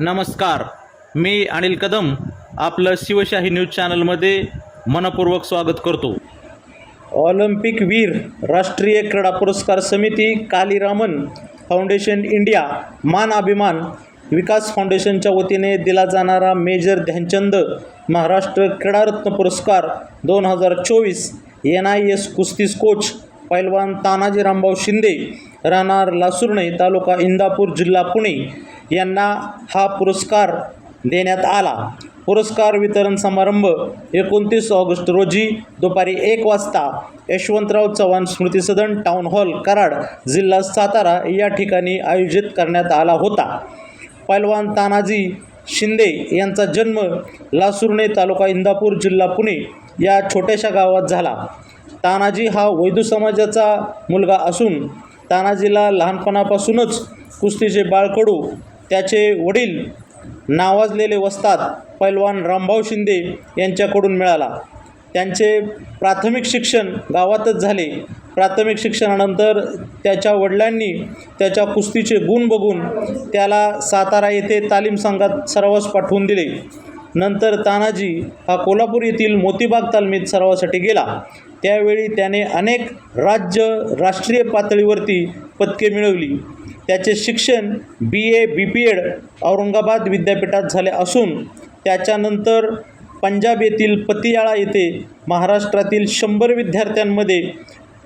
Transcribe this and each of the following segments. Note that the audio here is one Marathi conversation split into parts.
नमस्कार. मी अनिल कदम आपलं शिवशाही न्यूज चॅनलमध्ये मनपूर्वक स्वागत करतो. ऑलिम्पिक वीर राष्ट्रीय क्रीडा पुरस्कार समिती कालीरामन फाउंडेशन इंडिया मान अभिमान विकास फाउंडेशनच्या वतीने दिला जाणारा मेजर ध्यानचंद महाराष्ट्र क्रीडारत्न पुरस्कार दोन हजार चोवीस एन आय एस कुस्तीस कोच पैलवान तानाजी रामभाऊ शिंदे राहणार लासुर्णे तालुका इंदापूर जिल्हा पुणे यांना हा पुरस्कार देण्यात आला. पुरस्कार वितरण समारंभ एकोणतीस ऑगस्ट रोजी दुपारी एक वाजता यशवंतराव चव्हाण स्मृती सदन टाउन हॉल कराड जिल्हा सातारा या ठिकाणी आयोजित करण्यात आला होता. पैलवान तानाजी शिंदे यांचा जन्म लासुर्णे तालुका इंदापूर जिल्हा पुणे या छोट्याशा गावात झाला. तानाजी हा वैदू समाजाचा मुलगा असून तानाजीला लहानपणापासूनच कुस्तीचे बाळकडू त्याचे वडील नावाजलेले वस्ताद पैलवान रामभाऊ शिंदे यांच्याकडून मिळाला. त्यांचे प्राथमिक शिक्षण गावातच झाले. प्राथमिक शिक्षणानंतर त्याच्या वडिलांनी त्याच्या कुस्तीचे गुण बघून त्याला सातारा येथे तालीम संघात सरावास पाठवून दिले. नंतर तानाजी हा कोल्हापूर येथील मोतीबाग तालमीत सरावासाठी गेला. त्यावेळी त्याने अनेक राज्य राष्ट्रीय पातळीवरती पदके मिळवली. त्याचे शिक्षण B A B P Ed Aurangabad विद्यापीठात झाले असून त्याच्यानंतर पंजाब येथील पतियाळा येथे महाराष्ट्रातील शंभर विद्यार्थ्यांमध्ये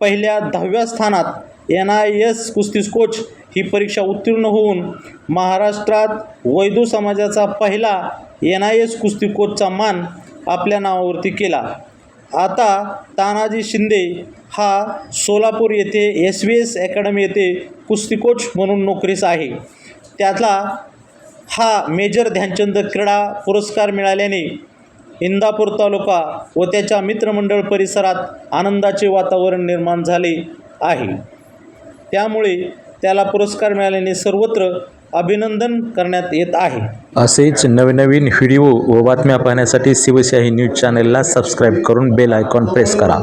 पहिल्या दहाव्या स्थानात एन आय एस कुस्तीस कोच ही परीक्षा उत्तीर्ण होऊन महाराष्ट्रात वैदू समाजाचा पहिला एन आय एस कुस्ती कोचचा मान आपल्या नावावरती केला. आता तानाजी शिंदे हा सोलापूर येथे एस व्ही एस अकॅडमी येथे कुस्ती कोच म्हणून नोकरीस आहे. त्याला हा मेजर ध्यानचंद क्रीडा पुरस्कार मिळाल्याने इंदापूर तालुका व त्याच्या मित्रमंडळ परिसरात आनंदाचे वातावरण निर्माण झाले आहे. त्यामुळे त्याला पुरस्कार मिळाल्याने सर्वत्र अभिनंदन करण्यात येत आहे. असेच नवनवीन व्हिडिओ व बातम्या पाहण्यासाठी शिवशाही न्यूज चॅनलला सबस्क्राईब करून बेल आयकॉन प्रेस करा.